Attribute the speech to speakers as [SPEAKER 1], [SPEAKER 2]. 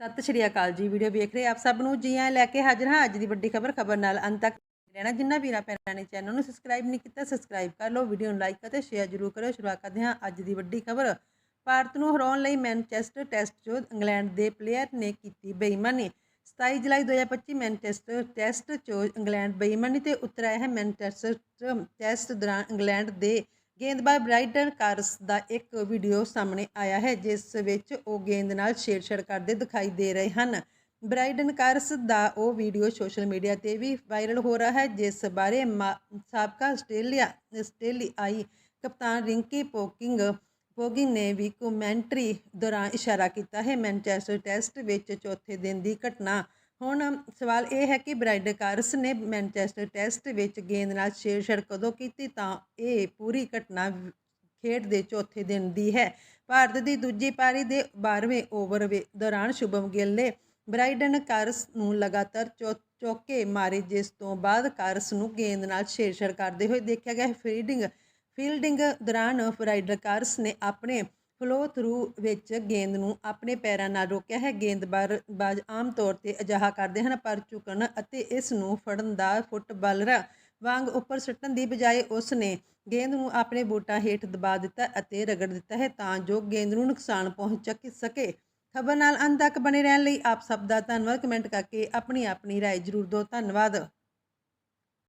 [SPEAKER 1] ਸਤਿ ਸ਼੍ਰੀ ਅਕਾਲ ਜੀ, ਵੀਡੀਓ ਵੇਖ ਰਹੇ ਆਪ ਸਭ ਨੂੰ? ਜੀ ਆਇਆਂ ਲੈ ਕੇ ਹਾਜ਼ਰ ਹਾਂ ਅੱਜ ਦੀ ਵੱਡੀ ਖਬਰ ਖਬਰ ਨਾਲ ਅੰਤ ਤੱਕ ਰਹਿਣਾ। ਜਿੰਨਾ ਵੀਰਾਂ ਭੈਣਾਂ ਨੇ ਚੈਨਲ ਨੂੰ ਸਬਸਕ੍ਰਾਈਬ ਨਹੀਂ ਕੀਤਾ ਸਬਸਕ੍ਰਾਈਬ ਕਰ ਲਓ, ਵੀਡੀਓ ਨੂੰ ਲਾਈਕ ਅਤੇ ਸ਼ੇਅਰ ਜ਼ਰੂਰ ਕਰੋ ਸ਼ੁਰੂਆਤ ਕਰਦੇ ਹਾਂ ਅੱਜ ਦੀ ਵੱਡੀ ਖਬਰ। ਭਾਰਤ ਨੂੰ ਹਰਾਉਣ ਲਈ ਮੈਨਚੈਸਟਰ ਟੈਸਟ 'ਚ ਇੰਗਲੈਂਡ ਦੇ ਪਲੇਅਰ ਨੇ ਕੀਤੀ ਬੇਈਮਾਨੀ। 27 ਜੁਲਾਈ 2025 ਮੈਨਚੈਸਟਰ ਟੈਸਟ 'ਚ ਇੰਗਲੈਂਡ ਬੇਈਮਾਨੀ ਤੇ ਉਤਰ ਹੈ। ਮੈਨਚੈਸਟਰ ਟੈਸਟ ਦੌਰਾਨ ਇੰਗਲੈਂਡ ਦੇ ਗੇਂਦਬਾਜ਼ ਬ੍ਰਾਈਡਨ ਕਾਰਸ ਦਾ ਇੱਕ ਵੀਡੀਓ ਸਾਹਮਣੇ ਆਇਆ ਹੈ, ਜਿਸ ਵਿੱਚ ਉਹ ਗੇਂਦ ਨਾਲ ਛੇੜਛਾੜ ਕਰਦੇ ਦਿਖਾਈ ਦੇ ਰਹੇ ਹਨ। ਬ੍ਰਾਈਡਨ ਕਾਰਸ ਦਾ ਉਹ ਵੀਡੀਓ ਸੋਸ਼ਲ ਮੀਡੀਆ ਤੇ ਵੀ ਵਾਇਰਲ ਹੋ ਰਿਹਾ ਹੈ, ਜਿਸ ਬਾਰੇ ਮਾ- ਸਾਬਕਾ ਆਸਟ੍ਰੇਲੀਆ, ਆਸਟ੍ਰੇਲੀਆਈ ਕਪਤਾਨ ਰਿੰਕੀ ਪੋਕਿੰਗ ਪੋਗਿੰਗ ਨੇ ਵੀ ਕਮੈਂਟਰੀ ਦੌਰਾਨ ਇਸ਼ਾਰਾ ਕੀਤਾ ਹੈ। ਮੈਨਚੈਸਟਰ ਟੈਸਟ ਵਿੱਚ ਚੌਥੇ ਦਿਨ ਦੀ ਘਟਨਾ ਹੁਣ ਸਵਾਲ ਇਹ ਹੈ ਕਿ ਬ੍ਰਾਈਡਕਾਰਸ ਨੇ ਮੈਨਚੈਸਟਰ ਟੈਸਟ ਵਿੱਚ ਗੇਂਦ ਨਾਲ ਛੇੜਛਾੜ ਕਦੋਂ ਕੀਤੀ ਤਾਂ ਇਹ ਪੂਰੀ ਘਟਨਾ ਖੇਡ ਦੇ ਚੌਥੇ ਦਿਨ ਦੀ ਹੈ। ਭਾਰਤ ਦੀ ਦੂਜੀ ਪਾਰੀ ਦੇ 12ਵੇਂ ਓਵਰ ਵੇ- ਦੌਰਾਨ ਸ਼ੁਭਮ ਗਿੱਲ ਨੇ ਬ੍ਰਾਈਡਨ ਕਾਰਸ ਨੂੰ ਲਗਾਤਾਰ ਚੌ- ਚੌਕੇ ਮਾਰੇ, ਜਿਸ ਤੋਂ ਬਾਅਦ ਕਾਰਸ ਨੂੰ ਗੇਂਦ ਨਾਲ ਛੇੜਛਾੜ ਕਰਦੇ ਹੋਏ ਦੇਖਿਆ ਗਿਆ ਫੀਲਡਿੰਗ ਫੀਲਡਿੰਗ ਦੌਰਾਨ ਬ੍ਰਾਈਡਨ ਕਾਰਸ ਨੇ ਆਪਣੇ ਫਲੋ ਥਰੂ ਵਿੱਚ ਗੇਂਦ ਨੂੰ ਆਪਣੇ ਪੈਰਾਂ ਨਾਲ ਰੋਕਿਆ ਹੈ ਗੇਂਦਬਾਜ਼ ਬਾਜ਼ ਆਮ ਤੌਰ ਤੇ ਅਜਿਹਾ ਕਰਦੇ ਹਨ ਪਰ ਝੁਕਣ ਅਤੇ ਇਸ ਨੂੰ ਫੜਨ ਦਾ ਫੁੱਟਬਾਲਰਾਂ ਵਾਂਗ ਉੱਪਰ ਸੁੱਟਣ ਦੀ ਬਜਾਏ ਉਸ ਨੇ ਗੇਂਦ ਨੂੰ ਆਪਣੇ ਬੂਟਾਂ ਹੇਠ ਦਬਾ ਦਿੱਤਾ ਅਤੇ ਰਗੜ ਦਿੱਤਾ ਹੈ ਤਾਂ ਜੋ ਗੇਂਦ ਨੂੰ ਨੁਕਸਾਨ ਪਹੁੰਚ ਸਕੇ ਖਬਰ ਨਾਲ ਅੰਤ ਤੱਕ ਬਣੇ ਰਹਿਣ ਲਈ ਆਪ ਸਭ ਦਾ ਧੰਨਵਾਦ ਕਮੈਂਟ ਕਰਕੇ ਆਪਣੀ ਆਪਣੀ رائے ਜ਼ਰੂਰ ਦਿਓ ਧੰਨਵਾਦ